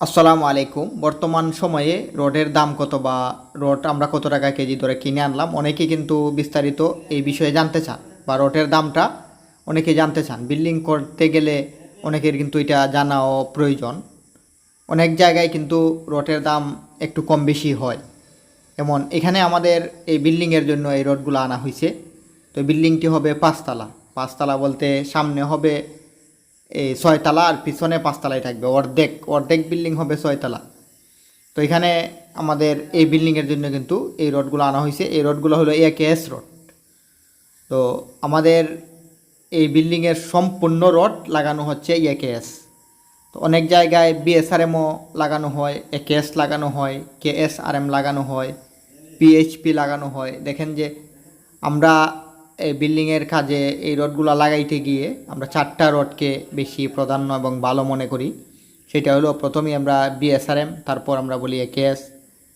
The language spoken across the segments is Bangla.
আসসালামু আলাইকুম। বর্তমান সময়ে রডের দাম কত বা রড আমরা কত টাকা কেজি ধরে কিনে আনলাম, অনেকেই কিন্তু বিস্তারিত এই বিষয়ে জানতে চান বা রডের দামটা অনেকে জানতে চান। বিল্ডিং করতে গেলে অনেকের কিন্তু এটা জানাও প্রয়োজন। অনেক জায়গায় কিন্তু রডের দাম একটু কম বেশি হয়। এমন এখানে আমাদের এই বিল্ডিংয়ের জন্য এই রডগুলো আনা হয়েছে। তো বিল্ডিংটি হবে পাঁচতলা। পাঁচতলা বলতে সামনে হবে এই ছয়তলা আর পিছনে পাঁচতলায় থাকবে। অর্ধেক অর্ধেক বিল্ডিং হবে ছয়তলা তো এখানে আমাদের এই বিল্ডিংয়ের জন্য কিন্তু এই রডগুলো আনা হয়েছে। এই রডগুলো হলো এ কে এস রড তো আমাদের এই বিল্ডিংয়ের সম্পূর্ণ রড লাগানো হচ্ছে এ কে এস তো অনেক জায়গায় বিএসআরএমও লাগানো হয় এ কে এস লাগানো হয় কে এস আর এম লাগানো হয় পিএইচপি লাগানো হয়। দেখেন যে আমরা এই বিল্ডিংয়ের কাজে এই রডগুলো লাগাইতে গিয়ে আমরা চারটা রডকে বেশি প্রাধান্য এবং ভালো মনে করি। সেটা হলো প্রথমেই আমরা বিএসআরএম তারপর আমরা বলি একেএস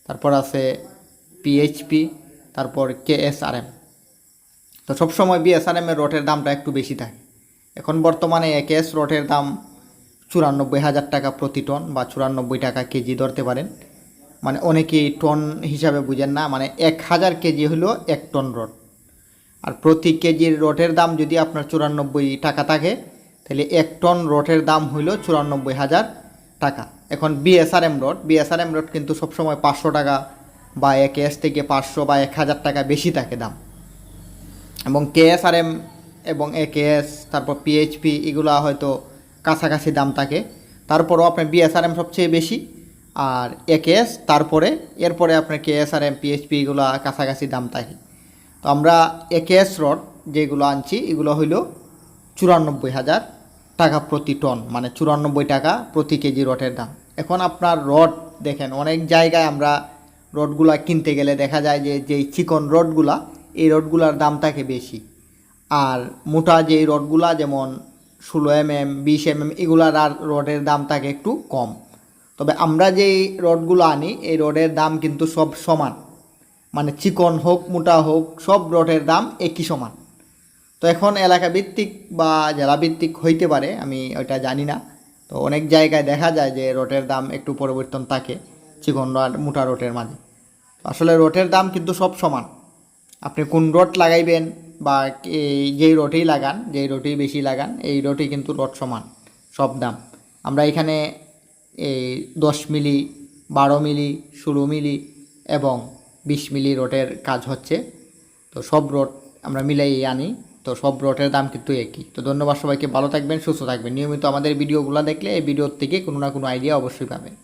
তারপর আছে পিএইচপি তারপর কেএসআরএম তো সবসময় বিএসআরএম এর রটের দামটা একটু বেশি থাকে। এখন বর্তমানে একেএস রটের দাম চুরানব্বই হাজার টাকা প্রতি টন বা চুরানব্বই টাকা কেজি ধরতে পারেন। মানে অনেকেই টন হিসাবে বুঝেন না মানে এক হাজার কেজি হলো এক টন রড। আর প্রতি কেজির রটের দাম যদি আপনার চুরানব্বই টাকা থাকে, তাহলে এক টন রটের দাম হইল চুরানব্বই হাজার টাকা। এখন বিএসআরএম রড বিএসআরএম রড কিন্তু সবসময় পাঁচশো টাকা বা এক এস থেকে পাঁচশো বা এক হাজার টাকা বেশি থাকে দাম। এবং কেএসআরএম এবং একেএস তারপর পিএইচপি এগুলো হয়তো কাছাকাছি দাম থাকে। তারপরও আপনার বিএসআরএম সবচেয়ে বেশি, আর একেএস তারপরে, এরপরে আপনার কেএসআরএম পিএইচপি এগুলো কাছাকাছি দাম থাকে। তো আমরা একেএস রড যেগুলো আনছি, এগুলো হইল চুরানব্বই হাজার টাকা প্রতি টন মানে চুরানব্বই টাকা প্রতি কেজি রডের দাম। এখন আপনার রড দেখেন, অনেক জায়গায় আমরা রডগুলা কিনতে গেলে দেখা যায় যে, যেই চিকন রডগুলা, এই রডগুলার দাম থাকে বেশি। আর মোটা যেই রডগুলা, যেমন ষোলো এম এম বিশ এম এম এগুলার আর রডের দাম থাকে একটু কম। তবে আমরা যেই রডগুলো আনি, এই রডের দাম কিন্তু সব সমান। মানে চিকন হোক, মোটা হোক, সব রডের দাম একই সমান। তো এখন এলাকা ভিত্তিক বা জেলা ভিত্তিক হইতে পারে, আমি ওইটা জানি না। তো অনেক জায়গায় দেখা যায় যে রোটের দাম একটু পরিবর্তন থাকে, চিকন আর মোটা রোটের মাঝে। আসলে রোটের দাম কিন্তু সব সমান। আপনি কোন রড লাগাইবেন বা যেই রোটেই লাগান, যেই রোটেই বেশি লাগান, এই রোটেই কিন্তু রড সমান, সব দাম। আমরা এখানে এই দশ মিলি, বারো মিলি, ষোলো মিলি এবং বিশ মিলি রোটের কাজ হচ্ছে। তো সব রোড আমরা মিলাই আনি। তো সব রোটের দাম কিন্তু একই। তো ধন্যবাদ সবাইকে। ভালো থাকবেন, সুস্থ থাকবেন। নিয়মিত আমাদের ভিডিওগুলো দেখলে এই ভিডিওর থেকে কোনো না কোনো আইডিয়া অবশ্যই পাবেন।